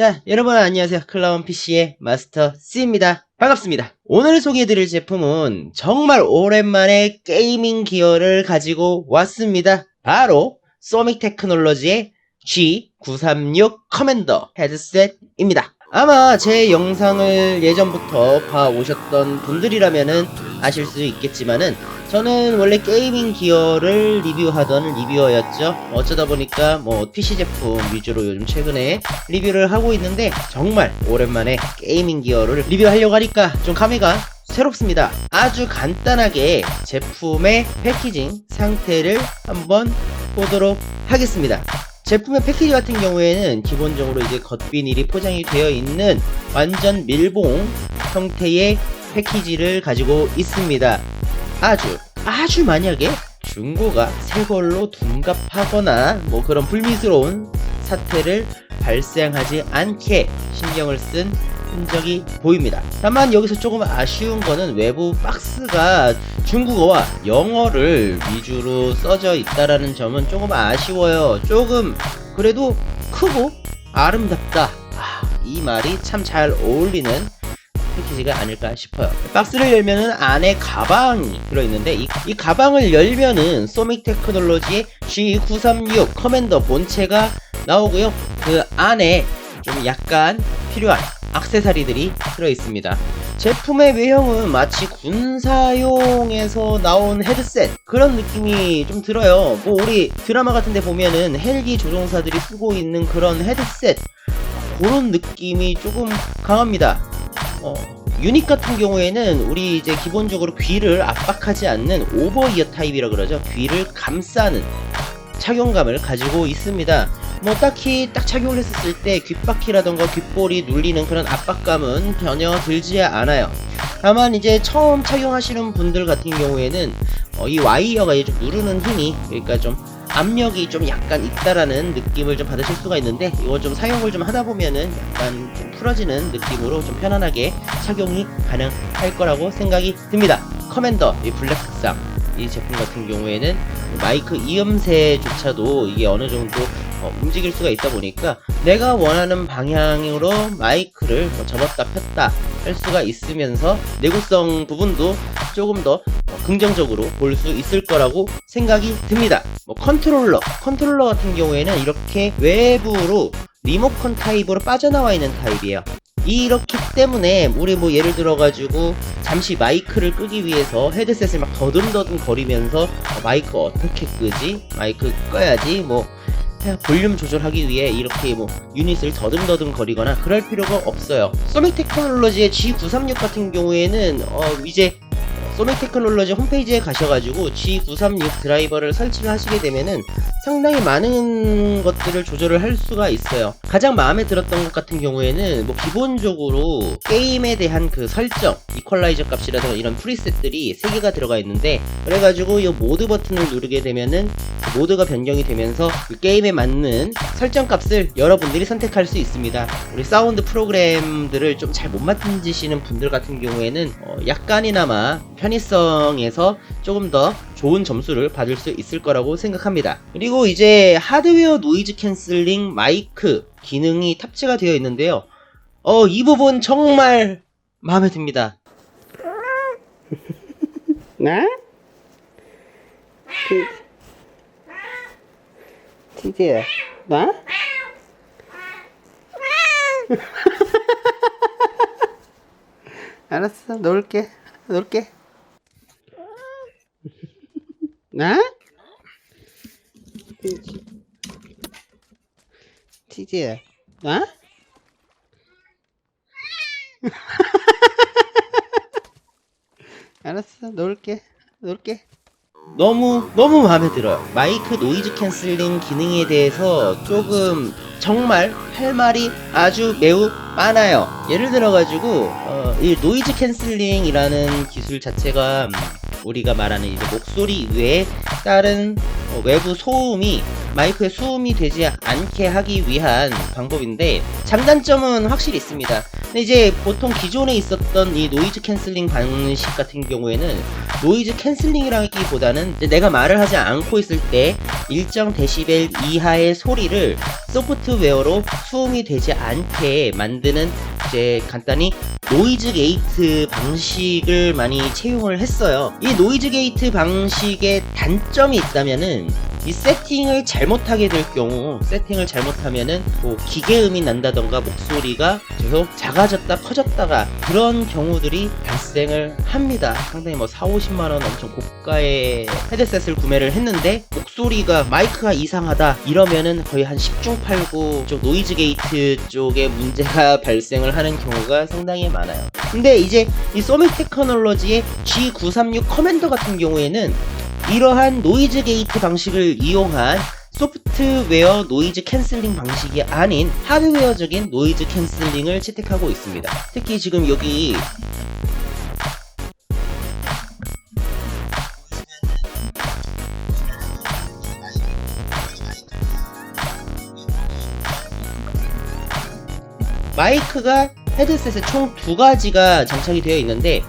자, 여러분 안녕하세요. 클라운 PC의 마스터 C입니다. 반갑습니다. 오늘 소개해드릴 제품은 정말 오랜만에 게이밍 기어를 가지고 왔습니다. 바로 소믹 테크놀로지의 G936 커맨더 헤드셋입니다. 아마 제 영상을 예전부터 봐오셨던 분들이라면은 아실 수 있겠지만은 저는 원래 게이밍 기어를 리뷰하던 리뷰어였죠. 어쩌다 보니까 뭐 PC 제품 위주로 요즘 최근에 리뷰를 하고 있는데 정말 오랜만에 게이밍 기어를 리뷰하려고 하니까 좀 감회가 새롭습니다. 아주 간단하게 제품의 패키징 상태를 한번 보도록 하겠습니다. 제품의 패키지 같은 경우에는 기본적으로 이제 겉비닐이 포장이 되어 있는 완전 밀봉 형태의 패키지를 가지고 있습니다. 아주 아주 만약에 중고가 새 걸로 둔갑하거나 뭐 그런 불미스러운 사태를 발생하지 않게 신경을 쓴 흔적이 보입니다. 다만 여기서 조금 아쉬운 거는 외부 박스가 중국어와 영어를 위주로 써져 있다라는 점은 조금 아쉬워요. 조금 그래도 크고 아름답다. 아, 이 말이 참 잘 어울리는 패키지가 아닐까 싶어요. 박스를 열면은 안에 가방이 들어있는데 이, 이 가방을 열면은 소믹 테크놀로지의 G936 커맨더 본체가 나오고요. 그 안에 좀 약간 필요한 악세사리들이 들어있습니다. 제품의 외형은 마치 군사용에서 나온 헤드셋 그런 느낌이 좀 들어요. 뭐 우리 드라마 같은데 보면은 헬기 조종사들이 쓰고 있는 그런 헤드셋 그런 느낌이 조금 강합니다. 어, 유닛 같은 경우에는 우리 이제 기본적으로 귀를 압박하지 않는 오버 이어 타입이라 그러죠. 귀를 감싸는 착용감을 가지고 있습니다. 뭐 딱히 딱 착용을 했었을 때 귓바퀴라던가 귓볼이 눌리는 그런 압박감은 전혀 들지 않아요. 다만 이제 처음 착용하시는 분들 같은 경우에는 어, 이 와이어가 좀 누르는 힘이 그러니까 좀 압력이 좀 약간 있다라는 느낌을 좀 받으실 수가 있는데 이거 좀 사용을 좀 하다 보면은 약간 좀 풀어지는 느낌으로 좀 편안하게 착용이 가능할 거라고 생각이 듭니다. 커맨더 이 블랙 색상 이 제품 같은 경우에는 마이크 이음새조차도 이게 어느 정도 어, 움직일 수가 있다 보니까 내가 원하는 방향으로 마이크를 뭐 접었다 폈다 할 수가 있으면서 내구성 부분도 조금 더 어, 긍정적으로 볼 수 있을 거라고 생각이 듭니다. 뭐 컨트롤러, 컨트롤러 같은 경우에는 이렇게 외부로 리모컨 타입으로 빠져나와 있는 타입이에요. 이렇기 때문에 우리 뭐 예를 들어 가지고 잠시 마이크를 끄기 위해서 헤드셋을 막 더듬더듬 거리면서 어, 마이크 어떻게 끄지? 마이크 꺼야지 뭐 볼륨 조절하기 위해 이렇게 뭐 유닛을 더듬더듬 거리거나 그럴 필요가 없어요. 소믹 테크놀로지의 G936 같은 경우에는 어 이제 소믹 테크놀로지 홈페이지에 가셔가지고 G936 드라이버를 설치를 하시게 되면은 상당히 많은 것들을 조절을 할 수가 있어요. 가장 마음에 들었던 것 같은 경우에는 뭐 기본적으로 게임에 대한 그 설정, 이퀄라이저 값이라든가 이런 프리셋들이 3개가 들어가 있는데 그래가지고 이 모드 버튼을 누르게 되면은 그 모드가 변경이 되면서 그 게임에 맞는 설정 값을 여러분들이 선택할 수 있습니다. 우리 사운드 프로그램들을 좀 잘 못 만지시는 분들 같은 경우에는 어 약간이나마 편 의성에서 조금 더 좋은 점수를 받을 수 있을 거라고 생각합니다. 그리고 이제 하드웨어 노이즈 캔슬링 마이크 기능이 탑재가 되어 있는데요. 어, 이 부분 정말 마음에 듭니다. 나? 티티야, 나? 알았어, 놀게, 놀게. 나? 티티야, 나? 알았어, 놀게, 놀게. 너무 너무 마음에 들어요. 마이크 노이즈 캔슬링 기능에 대해서 조금 정말 할 말이 아주 매우 많아요. 예를 들어 가지고 어, 이 노이즈 캔슬링이라는 기술 자체가 음, 우리가 말하는 이제 목소리 외에 다른 어, 외부 소음이 마이크에 수음이 되지 않게 하기 위한 방법인데 장단점은 확실히 있습니다. 근데 이제 보통 기존에 있었던 이 노이즈 캔슬링 방식 같은 경우에는 노이즈 캔슬링이라기보다는 내가 말을 하지 않고 있을 때 일정 데시벨 이하의 소리를 소프트웨어로 수음이 되지 않게 만드는 이제 간단히 노이즈 게이트 방식을 많이 채용을 했어요. 이 노이즈 게이트 방식의 단점이 있다면은 이 세팅을 잘못하게 될 경우 세팅을 잘못하면은 뭐 기계음이 난다던가 목소리가 계속 작아졌다 커졌다가 그런 경우들이 발생을 합니다. 상당히 뭐 4, 50만원 엄청 고가의 헤드셋을 구매를 했는데 목소리가 마이크가 이상하다 이러면은 거의 한 10중 8구 쪽 노이즈 게이트 쪽에 문제가 발생을 하는 경우가 상당히 많아요. 근데 이제 이 소믹 테크놀로지의 G936 커맨더 같은 경우에는 이러한 노이즈 게이트 방식을 이용한 소프트웨어 노이즈 캔슬링 방식이 아닌 하드웨어적인 노이즈 캔슬링을 채택하고 있습니다. 특히 지금 여기 마이크가 헤드셋에 총 두 가지가 장착이 되어 있는데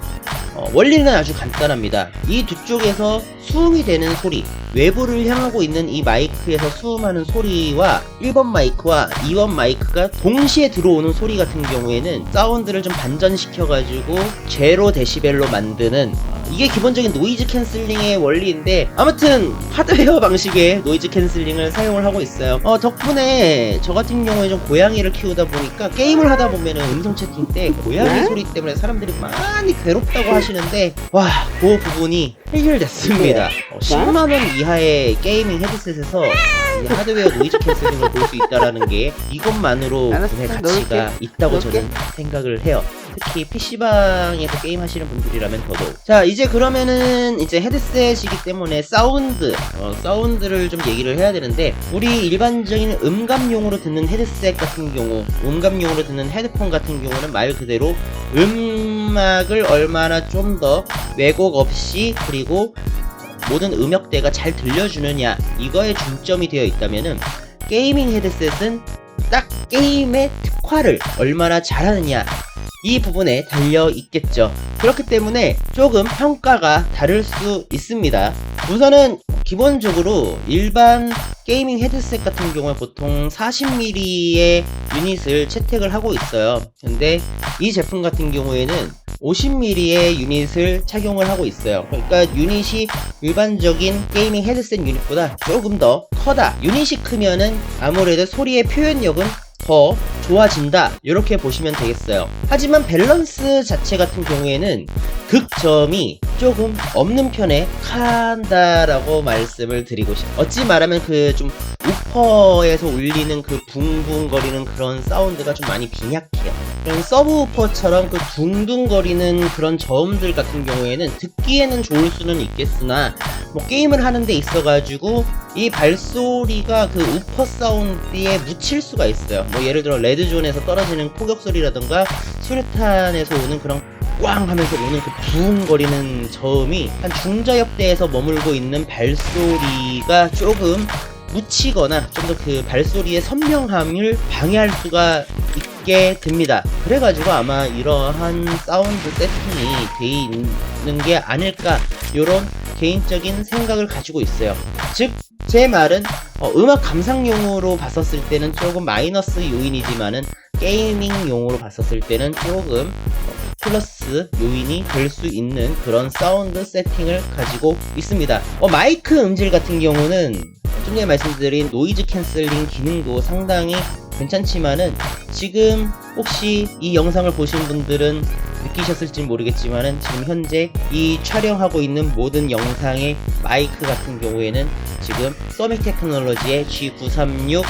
어, 원리는 아주 간단합니다. 이두 쪽에서 수음이 되는 소리, 외부를 향하고 있는 이 마이크에서 수음하는 소리와 1번 마이크와 2번 마이크가 동시에 들어오는 소리 같은 경우에는 사운드를 좀 반전시켜가지고 제로 데시벨로 만드는 어, 이게 기본적인 노이즈 캔슬링의 원리인데 아무튼 하드웨어 방식의 노이즈 캔슬링을 사용을 하고 있어요. 어, 덕분에 저 같은 경우에 좀 고양이를 키우다 보니까 게임을 하다 보면은 음성 채팅 때 고양이 네? 소리 때문에 사람들이 많이 괴롭다고 하시는데 와, 그 부분이 해결됐습니다. 어, 10만 원 이하의 게이밍 헤드셋에서 이 하드웨어 노이즈 캔슬링을 볼 수 있다라는 게 이것만으로 알았어, 구매 가치가 넣을게. 있다고. 저는 생각을 해요. 특히 PC방에서 게임 하시는 분들이라면 더더욱. 자, 이제 그러면은 이제 헤드셋이기 때문에 사운드, 어, 사운드를 좀 얘기를 해야 되는데, 우리 일반적인 음감용으로 듣는 헤드셋 같은 경우, 음감용으로 듣는 헤드폰 같은 경우는 말 그대로 음악을 얼마나 좀 더 왜곡 없이 그리고 모든 음역대가 잘 들려주느냐 이거에 중점이 되어 있다면은 게이밍 헤드셋은 딱 게임의 특화를 얼마나 잘하느냐 이 부분에 달려 있겠죠. 그렇기 때문에 조금 평가가 다를 수 있습니다. 우선은 기본적으로 일반 게이밍 헤드셋 같은 경우에 보통 40mm의 유닛을 채택을 하고 있어요. 근데 이 제품 같은 경우에는 50mm의 유닛을 착용을 하고 있어요. 그러니까 유닛이 일반적인 게이밍 헤드셋 유닛보다 조금 더 커다. 유닛이 크면은 아무래도 소리의 표현력은 더 좋아진다. 이렇게 보시면 되겠어요. 하지만 밸런스 자체 같은 경우에는 극점이 조금 없는 편에 한다라고 말씀을 드리고 싶어요. 어찌 말하면 그 좀 우퍼에서 울리는 그 붕붕거리는 그런 사운드가 좀 많이 빈약해요. 그런 서브우퍼처럼 그 둥둥거리는 그런 저음들 같은 경우에는 듣기에는 좋을 수는 있겠으나 뭐 게임을 하는 데 있어가지고 이 발소리가 그 우퍼 사운드에 묻힐 수가 있어요. 뭐 예를 들어 레드존에서 떨어지는 포격 소리라던가 수류탄에서 오는 그런 꽝 하면서 오는 그 부웅거리는 저음이 한 중저역대에서 머물고 있는 발소리가 조금 묻히거나 좀 더 그 발소리의 선명함을 방해할 수가 있 게 됩니다. 그래가지고 아마 이러한 사운드 세팅이 돼 있는 게 아닐까 요런 개인적인 생각을 가지고 있어요. 즉, 제 말은 어, 음악 감상용으로 봤었을 때는 조금 마이너스 요인이지만은 게이밍용으로 봤었을 때는 조금 어, 플러스 요인이 될 수 있는 그런 사운드 세팅을 가지고 있습니다. 어, 마이크 음질 같은 경우는 좀 전에 말씀드린 노이즈 캔슬링 기능도 상당히 괜찮지만은 지금 혹시 이 영상을 보신 분들은 느끼셨을지 모르겠지만은 지금 현재 이 촬영하고 있는 모든 영상의 마이크 같은 경우에는 지금 서믹 테크놀로지의 G936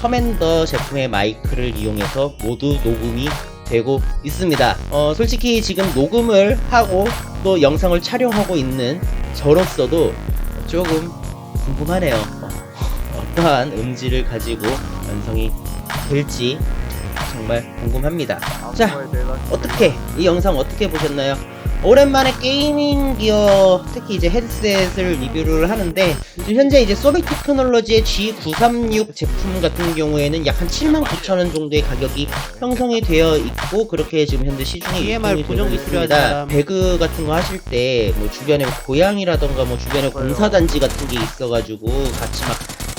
커맨더 제품의 마이크를 이용해서 모두 녹음이 되고 있습니다. 어, 솔직히 지금 녹음을 하고 또 영상을 촬영하고 있는 저로서도 조금 궁금하네요. 어, 어떠한 음질을 가지고 완성이 될지 정말 궁금합니다. 자, 어떻게 이 영상 어떻게 보셨나요? 오랜만에 게이밍 기어 특히 이제 헤드셋을 리뷰를 하는데 지금 현재 이제 소빅 테크놀로지의 G936 제품 같은 경우에는 약 한 79,000원 정도의 가격이 형성이 되어 있고 그렇게 지금 현재 시중에 DMR 유통이 되고 고정기 필요한 있습니다. 배그 같은 거 하실 때 뭐 주변에 고양이라던가 뭐 주변에 공사단지 같은 게 있어가지고 같이 막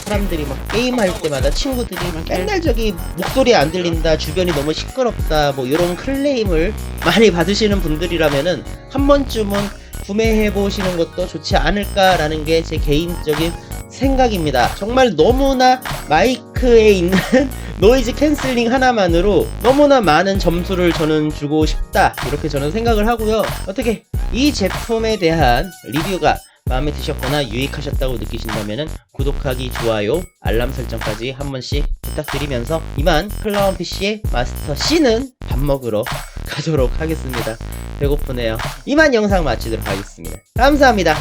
사람들이 막 게임할 때마다 친구들이 맨날 저기 목소리 안 들린다 주변이 너무 시끄럽다 뭐 이런 클레임을 많이 받으시는 분들이라면은 한 번쯤은 구매해 보시는 것도 좋지 않을까라는 게 제 개인적인 생각입니다. 정말 너무나 마이크에 있는 노이즈 캔슬링 하나만으로 너무나 많은 점수를 저는 주고 싶다 이렇게 저는 생각을 하고요. 어떻게 이 제품에 대한 리뷰가 마음에 드셨거나 유익하셨다고 느끼신다면 구독하기, 좋아요, 알람 설정까지 한 번씩 부탁드리면서 이만 클라운 PC의 마스터 C는 밥 먹으러 가도록 하겠습니다. 배고프네요. 이만 영상 마치도록 하겠습니다. 감사합니다.